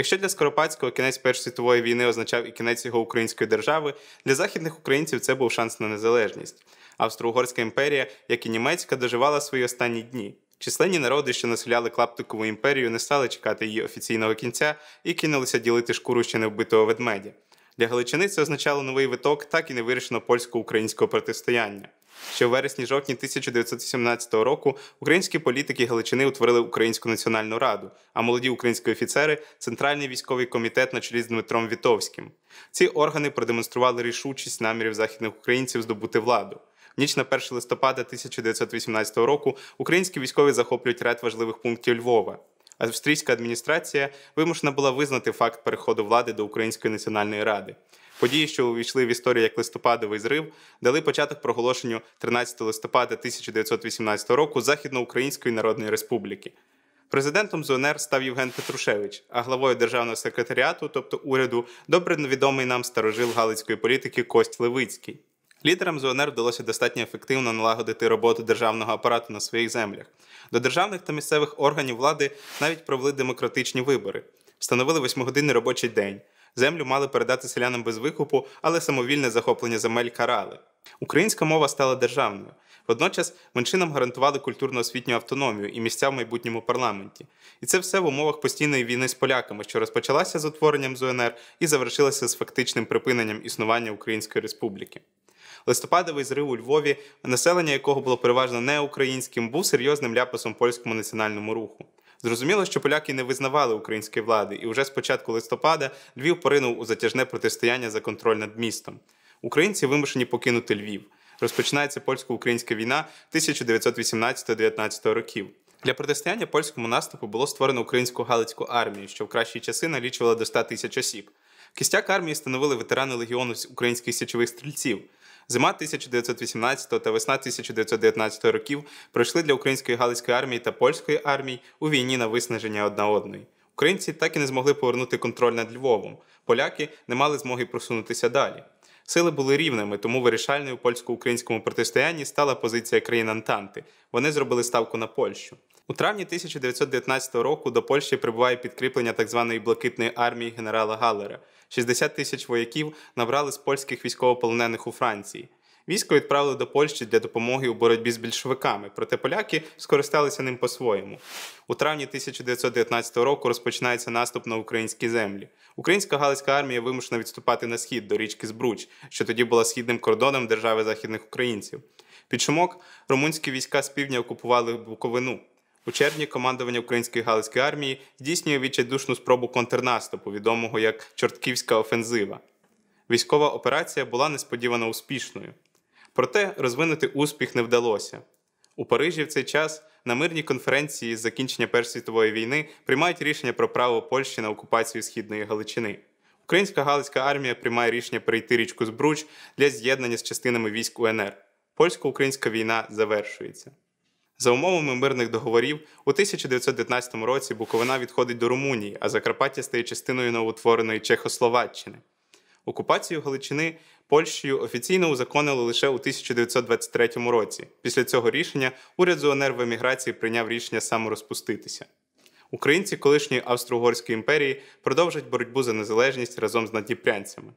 Якщо для Скоропадського кінець Першої світової війни означав і кінець його української держави, для західних українців це був шанс на незалежність. Австро-Угорська імперія, як і німецька, доживала свої останні дні. Численні народи, що населяли Клаптикову імперію, не стали чекати її офіційного кінця і кинулися ділити шкуру ще не вбитого ведмедя. Для Галичини це означало новий виток, так і не вирішено польсько-українського протистояння. Ще у вересні-жовтні 1917 року українські політики Галичини утворили Українську національну раду, а молоді українські офіцери Центральний військовий комітет на чолі з Дмитром Вітовським. Ці органи продемонстрували рішучість намірів західних українців здобути владу. В ніч на 1 листопада 1918 року українські військові захоплюють ряд важливих пунктів Львова. Австрійська адміністрація вимушена була визнати факт переходу влади до Української національної ради. Події, що увійшли в історію як листопадовий зрив, дали початок проголошенню 13 листопада 1918 року Західноукраїнської Народної Республіки. Президентом ЗУНР став Євген Петрушевич, а главою державного секретаріату, тобто уряду, добре відомий нам старожил галицької політики Кость Левицький. Лідерам ЗУНР вдалося достатньо ефективно налагодити роботу державного апарату на своїх землях. До державних та місцевих органів влади навіть провели демократичні вибори, встановили восьмигодинний робочий день. Землю мали передати селянам без викупу, але самовільне захоплення земель карали. Українська мова стала державною. Водночас меншинам гарантували культурно-освітню автономію і місця в майбутньому парламенті. І це все в умовах постійної війни з поляками, що розпочалася з утворенням ЗУНР і завершилася з фактичним припиненням існування Української Республіки. Листопадовий зрив у Львові, населення якого було переважно неукраїнським, був серйозним ляпасом польському національному руху. Зрозуміло, що поляки не визнавали української влади, і вже з початку листопада Львів поринув у затяжне протистояння за контроль над містом. Українці вимушені покинути Львів. Розпочинається польсько-українська війна 1918-19 років. Для протистояння польському наступу було створено українську Галицьку армію, що в кращі часи налічувала до 100 тисяч осіб. Кістяк армії становили ветерани легіону українських січових стрільців. Зима 1918 та весна 1919 років пройшли для української галицької армії та польської армії у війні на виснаження одна одної. Українці так і не змогли повернути контроль над Львовом. Поляки не мали змоги просунутися далі. Сили були рівними, тому вирішальною польсько-українському протистоянні стала позиція країн Антанти. Вони зробили ставку на Польщу. У травні 1919 року до Польщі прибуває підкріплення так званої блакитної армії генерала Галлера. 60 тисяч вояків набрали з польських військовополонених у Франції. Військо відправили до Польщі для допомоги у боротьбі з більшовиками, проте поляки скористалися ним по-своєму. У травні 1919 року розпочинається наступ на українські землі. Українська Галицька армія вимушена відступати на схід до річки Збруч, що тоді була східним кордоном держави західних українців. Під шумок румунські війська з півдня окупували Буковину. У червні командування Української Галицької армії здійснює відчайдушну спробу контрнаступу, відомого як Чортківська офензива. Військова операція була несподівано успішною. Проте розвинути успіх не вдалося. У Парижі в цей час на мирній конференції з закінчення Першої світової війни приймають рішення про право Польщі на окупацію Східної Галичини. Українська Галицька армія приймає рішення перейти річку Збруч для з'єднання з частинами військ УНР. Польсько-українська війна завершується. За умовами мирних договорів, у 1919 році Буковина відходить до Румунії, а Закарпаття стає частиною новоутвореної Чехословаччини. Окупацію Галичини Польщею офіційно узаконили лише у 1923 році. Після цього рішення уряд ЗУНР в еміграції прийняв рішення саморозпуститися. Українці колишньої Австро-Угорської імперії продовжать боротьбу за незалежність разом з надніпрянцями.